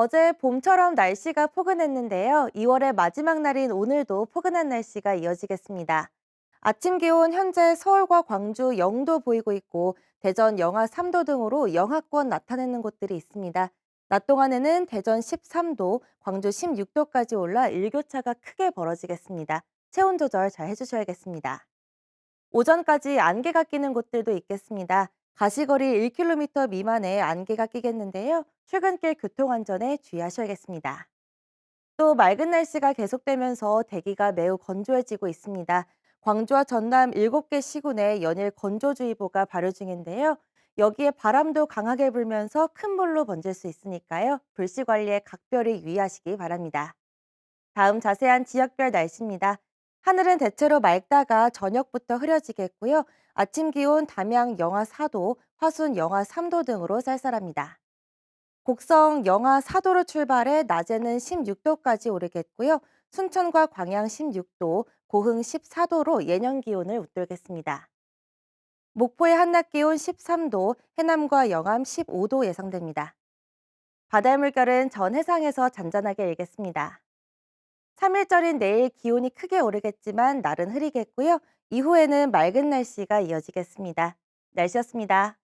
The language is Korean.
어제 봄처럼 날씨가 포근했는데요. 2월의 마지막 날인 오늘도 포근한 날씨가 이어지겠습니다. 아침 기온 현재 서울과 광주 0도 보이고 있고 대전 영하 3도 등으로 영하권 나타내는 곳들이 있습니다. 낮 동안에는 대전 13도, 광주 16도까지 올라 일교차가 크게 벌어지겠습니다. 체온 조절 잘 해주셔야겠습니다. 오전까지 안개가 끼는 곳들도 있겠습니다. 가시거리 1km 미만의 안개가 끼겠는데요. 출근길 교통안전에 주의하셔야겠습니다. 또 맑은 날씨가 계속되면서 대기가 매우 건조해지고 있습니다. 광주와 전남 7개 시군에 연일 건조주의보가 발효 중인데요. 여기에 바람도 강하게 불면서 큰 불로 번질 수 있으니까요. 불씨 관리에 각별히 유의하시기 바랍니다. 다음 자세한 지역별 날씨입니다. 하늘은 대체로 맑다가 저녁부터 흐려지겠고요. 아침 기온 담양 영하 4도, 화순 영하 3도 등으로 쌀쌀합니다. 곡성 영하 4도로 출발해 낮에는 16도까지 오르겠고요. 순천과 광양 16도, 고흥 14도로 예년 기온을 웃돌겠습니다. 목포의 한낮 기온 13도, 해남과 영암 15도 예상됩니다. 바다의 물결은 전 해상에서 잔잔하게 일겠습니다. 3일절인 내일 기온이 크게 오르겠지만 날은 흐리겠고요. 이후에는 맑은 날씨가 이어지겠습니다. 날씨였습니다.